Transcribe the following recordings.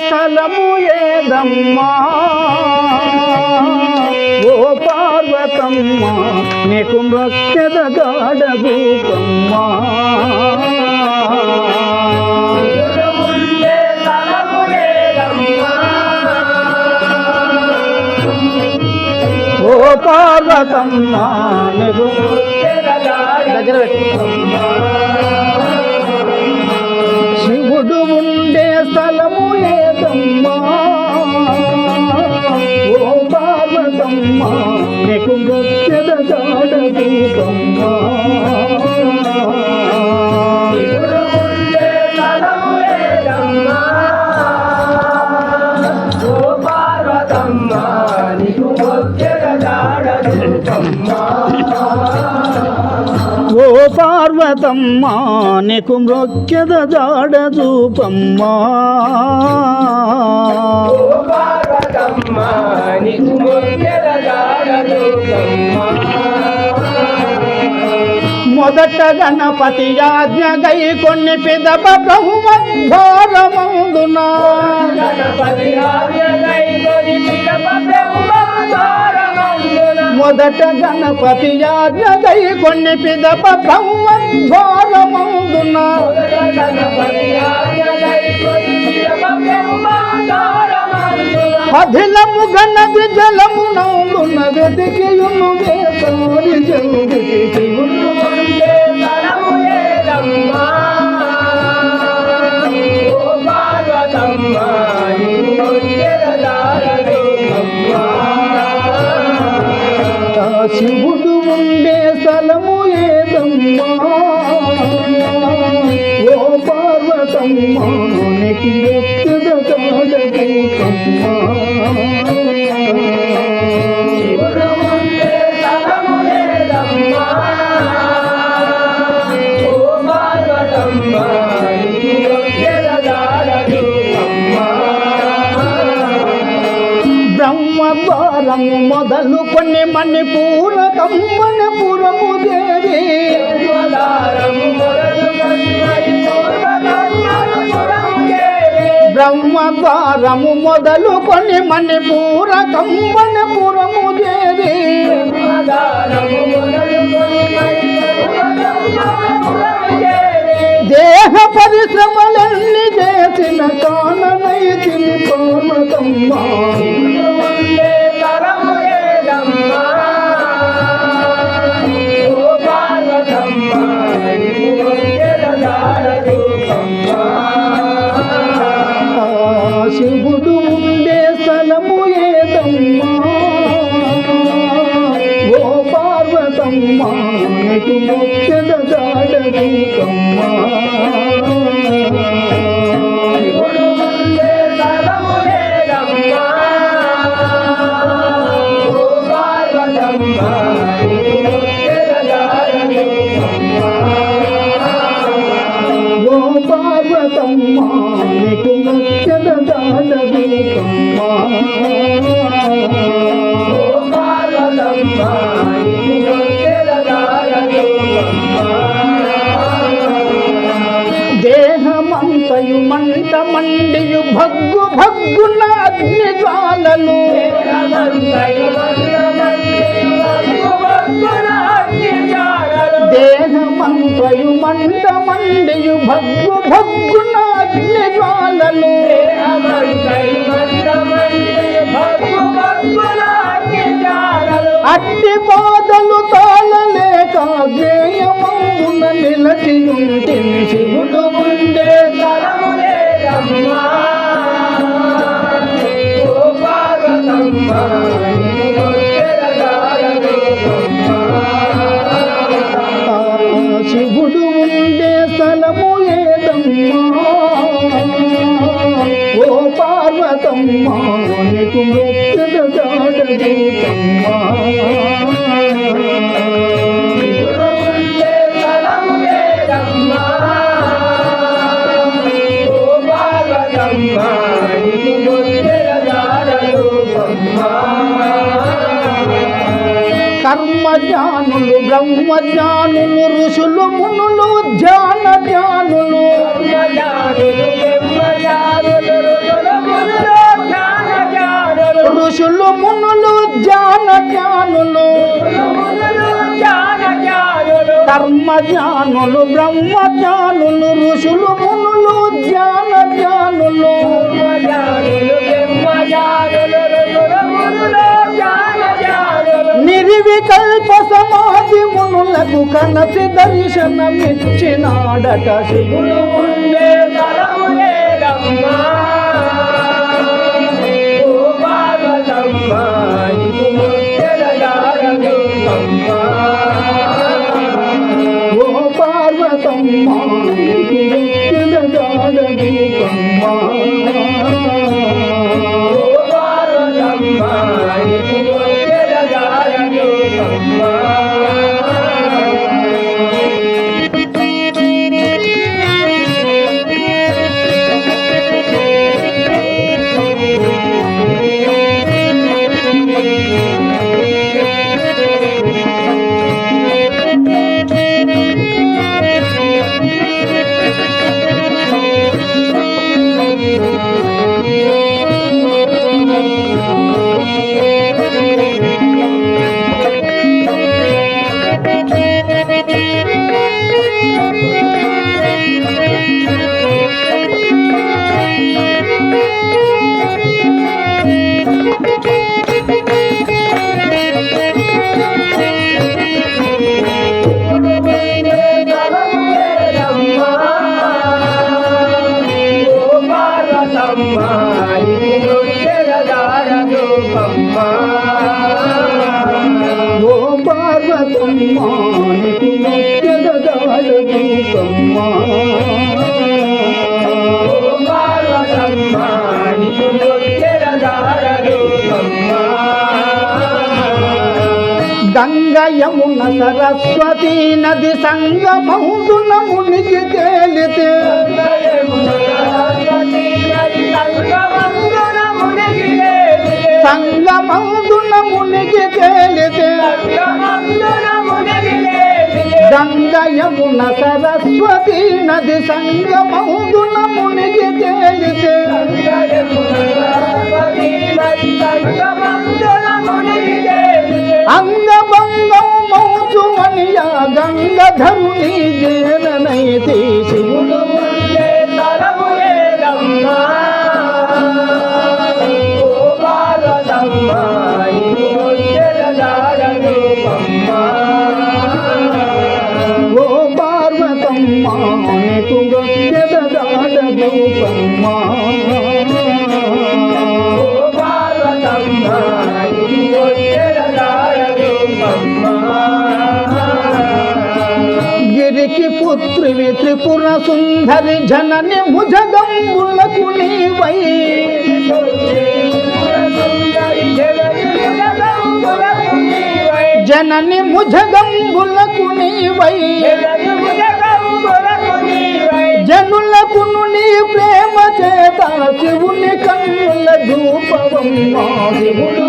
స్థలము ఏదమ్మా ఓ పార్వతమ్మ నీకు మృత్యద గాఢ రూపమ్మా. ఓ పార్వతమ్మ నీకు దగ్గర పెట్టు. ఓ పార్వతమ్మా నీకు మొక్కెద జాడ చూపమ్మా. మొదట గణపతి యాజ్ఞ గై కొన్ని పిదప బ్రహ్మద్వారమందున మొదట గణపతి ఆజ్ఞ కొన్ని పిదప బ్రహ్మద్వారమందున అధిలము గణది జలము నౌలున వెతికియును పార్వతమ్మ నీకు వ్యక్తిగ కాడకమ్మా బ్రహ్మద్వారము మొదలు కొన్ని మణిపూర కమ్మని దేవి. బ్రహ్మపారము మొదలు కొన్ని మణిపూర కమ్మని పురము దేవి. దేహ పరిశ్రమలన్నీ చేసిన కాననైతిని తిని ఆ దేహమంతయు మంట మండియు భగ్గు భగ్గున అగ్ని జ్వాలలు దేహమంతయు మంట మండియు భగ్గు భగ్గున అగ్ని జ్వాలలు ధ్యానులు బ్రహ్మ ధ్యానులు ఋషులు మునులు ధ్యాన ధ్యానులు. ఋషులు మునులు ధ్యాన ధ్యానులు. కర్మ ధ్యానులు బ్రహ్మ ధ్యానులు ఋషులు మునులు ధ్యాన జ్ఞానులు వికల్ప సమాధి మునులకు కనసి దర్శనమిచ్చినాడట శివుడు ఉండే తరమునే గమ్మా ఓ పార్వతమ్మ నీకు మొక్కిన నది సంగమౌదున మునిగి తేలితే సంగమౌదున మునిగి తేలితే గంగ సరస్వతి నది సంగమౌదున మునిగి తేలితే అంగభంగం మౌచు మనియా గంగధరుని జేననైతే త్రిపుర సుందరి జనని భుజగంబులకు నీవై. జనని ముజగంబులకు నీవై. జనులకు నీ ప్రేమ చేత శివుని కన్నుల ధూపవమ్మ. శివుడు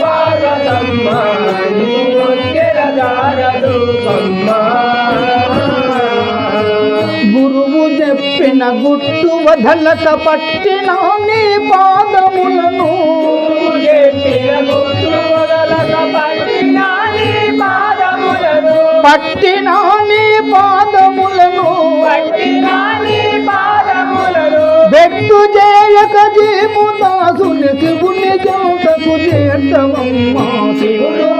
పార్వతమ్మ నీకు ముఖ్యద దాడదూపమ్మ గురువు చెప్పిన గుట్టు వదలక పట్టిన నీ పాదములను. పట్టిన నీ పాదములను. చేయక దాసుని శివుని జోటకు చేర్చవమ్మా శివుడు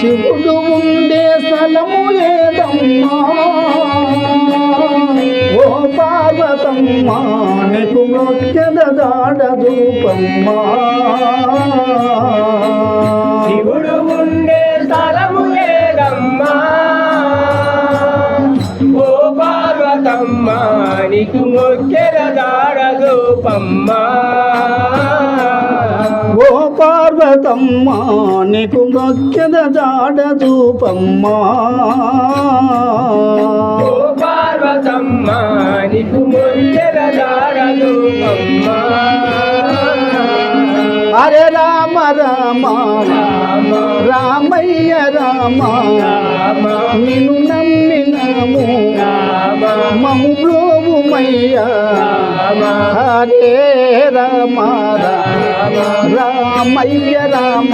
శివుడు నీకు మొక్కెద దాడదూపమ్మా శివుడు ఉండే స్థలము లేదమ్మా ఓ పార్వతమ్మ నీకు మొక్కెల దారదూపమ్మా ఓ పార్వతమ్మ నీకు మొక్కెద దాడదూపమ్మా ఓ పార్వతమ్మ నీకు మొక్కెల దారదూపమ్మా హరే రామ రామ రామయ్య రామ నిన్ను నమ్మినము మము బ్రోవుమయ్యా హరే రామ రామయ్య రామ.